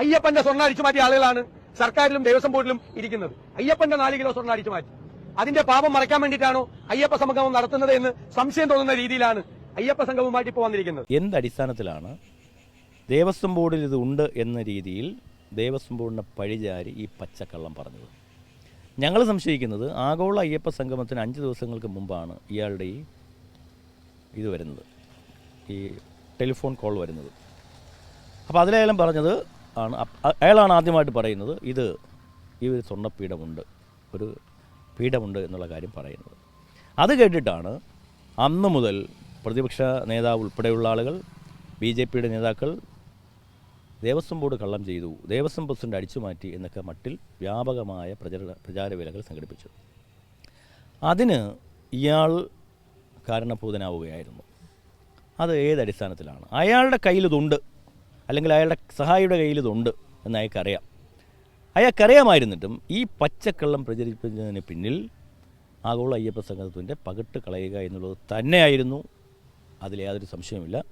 അയ്യപ്പന്റെ സ്വർണ അടിച്ചു മാറ്റിയ ആളുകളാണ് സർക്കാരിലും ദേവസ്വം ബോർഡിലും ഇരിക്കുന്നത്. അയ്യപ്പന്റെ നാല് കിലോ സ്വർണ അടിച്ചു മാറ്റി. അതിന്റെ പാപം മറയ്ക്കാൻ വേണ്ടിയിട്ടാണോ അയ്യപ്പ സംഗമം നടത്തുന്നത് എന്ന് സംശയം തോന്നുന്ന രീതിയിലാണ് അയ്യപ്പ സംഗമവുമായിട്ട് ഇപ്പോൾ വന്നിരിക്കുന്നത്. എന്തടിസ്ഥാനത്തിലാണ് ദേവസ്വം ബോർഡിൽ ഇത് ഉണ്ട് എന്ന രീതിയിൽ ദേവസ്വം ബോർഡിന്റെ പഴിചാരി ഈ പച്ചക്കള്ളം പറഞ്ഞത്? ഞങ്ങൾ സംശയിക്കുന്നത് ആഗോള അയ്യപ്പ സംഗമത്തിന് അഞ്ച് ദിവസങ്ങൾക്ക് മുമ്പാണ് ഇയാളുടെ ഈ ഇത് വരുന്നത്. ഈ ടെലിഫോൺ കോൾ വരുന്നത്. അപ്പോൾ അതിലായാലും പറഞ്ഞത് ആണ്. അയാളാണ് ആദ്യമായിട്ട് പറയുന്നത് ഇത് ഈ ഒരു സ്വർണപീഠമുണ്ട് ഒരു പീഠമുണ്ട് എന്നുള്ള കാര്യം പറയുന്നത്. അത് കേട്ടിട്ടാണ് അന്ന് മുതൽ പ്രതിപക്ഷ നേതാവ് ഉൾപ്പെടെയുള്ള ആളുകൾ ബി ജെ പിയുടെ നേതാക്കൾ ദേവസ്വം ബോർഡ് കള്ളം ചെയ്തു ദേവസ്വം പ്രസിഡന്റ് അടിച്ചുമാറ്റി എന്നൊക്കെ മട്ടിൽ വ്യാപകമായ പ്രചരണ പ്രചാരവേലകൾ സംഘടിപ്പിച്ചു. അതിന് ഇയാൾ കാരണഭൂതനാവുകയായിരുന്നു. അത് ഏതടിസ്ഥാനത്തിലാണ്? അയാളുടെ കയ്യിൽ ഇതുണ്ട് അല്ലെങ്കിൽ അയാളുടെ സഹായിയുടെ കയ്യിൽ ഇതുണ്ട് എന്ന് അയാൾക്കറിയാം. അയാൾക്കറിയാമായിരുന്നിട്ടും ഈ പച്ചക്കള്ളം പ്രചരിപ്പിച്ചതിന് പിന്നിൽ ആഗോള അയ്യപ്പ സംഘത്തിന്റെ പകിട്ട് കളയുക എന്നുള്ളത് തന്നെയായിരുന്നു. അതിൽ യാതൊരു സംശയവുമില്ല.